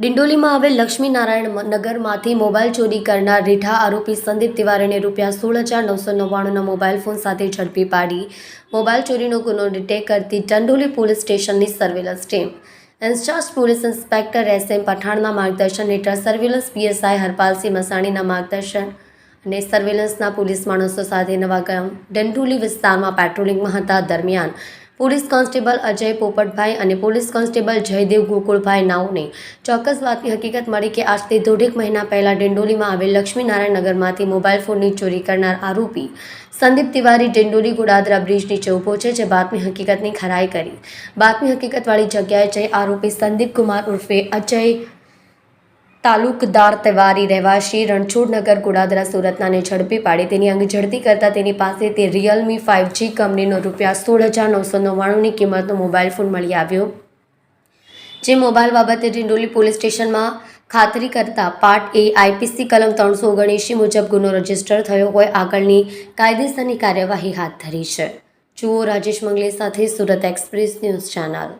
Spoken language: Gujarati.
ડિંડોલીમાં આવેલ લક્ષ્મીનારાયણ નગરમાંથી મોબાઈલ ચોરી કરનાર રીઠા આરોપી સંદીપ તિવારીને રૂપિયા સોળ હજાર નવસો નવ્વાણુંના મોબાઈલ ફોન સાથે ઝડપી પાડી. મોબાઈલ ચોરીનો ગુનો ડિટેક કરતી ડંડોલી પોલીસ સ્ટેશનની surveillance team. Incharge police inspector S પઠાણના માર્ગદર્શન હેઠળ સર્વેલન્સ પીએસઆઈ હરપાલસિંહ મસાણીના માર્ગદર્શન અને સર્વેલન્સના પોલીસ માણસો સાથે નવાગામ ડંડોલી વિસ્તારમાં પેટ્રોલિંગમાં હતા દરમિયાન પોલીસ કોન્સ્ટેબલ અજય પોપટભાઈ અને પોલીસ કોન્સ્ટેબલ જયદેવ ગોકુળભાઈ નાઓને ચોક્કસ વાતની હકીકત મળી કે આજથી દોઢેક મહિના પહેલા ડિંડોલીમાં આવેલ લક્ષ્મીનારાયણ નગરમાંથી મોબાઈલ ફોનની ચોરી કરનાર આરોપી સંદીપ તિવારી ડિંડોલી ગોડાદરા બ્રિજ નીચે ઊભો છે. જે બાતમી હકીકતની ખરાઈ કરી. બાતમી હકીકતવાળી જગ્યાએ જઈ આરોપી સંદીપ કુમાર ઉર્ફે અજય તાલુકદાર તવારી રહેવાસી રણછોડનગર ગોડાદરા સુરતનાને ઝડપી પાડી. તેની અંગ ઝડપી કરતા તેની પાસે તે રિયલમી ફાઇવ કંપનીનો રૂપિયા સોળ હજાર નવસો નવ્વાણુંની કિંમતનો મોબાઈલ ફોન મળી આવ્યો. જે મોબાઈલ બાબતે ડિંડોલી પોલીસ સ્ટેશનમાં ખાતરી કરતા પાર્ટ એ આઈપીસી કલમ ત્રણસો ઓગણએંશી મુજબ ગુનો રજિસ્ટર થયો હોય આગળની કાયદેસરની કાર્યવાહી હાથ ધરી છે. જુઓ રાજેશ મંગલે સાથે સુરત એક્સપ્રેસ ન્યૂઝ ચેનલ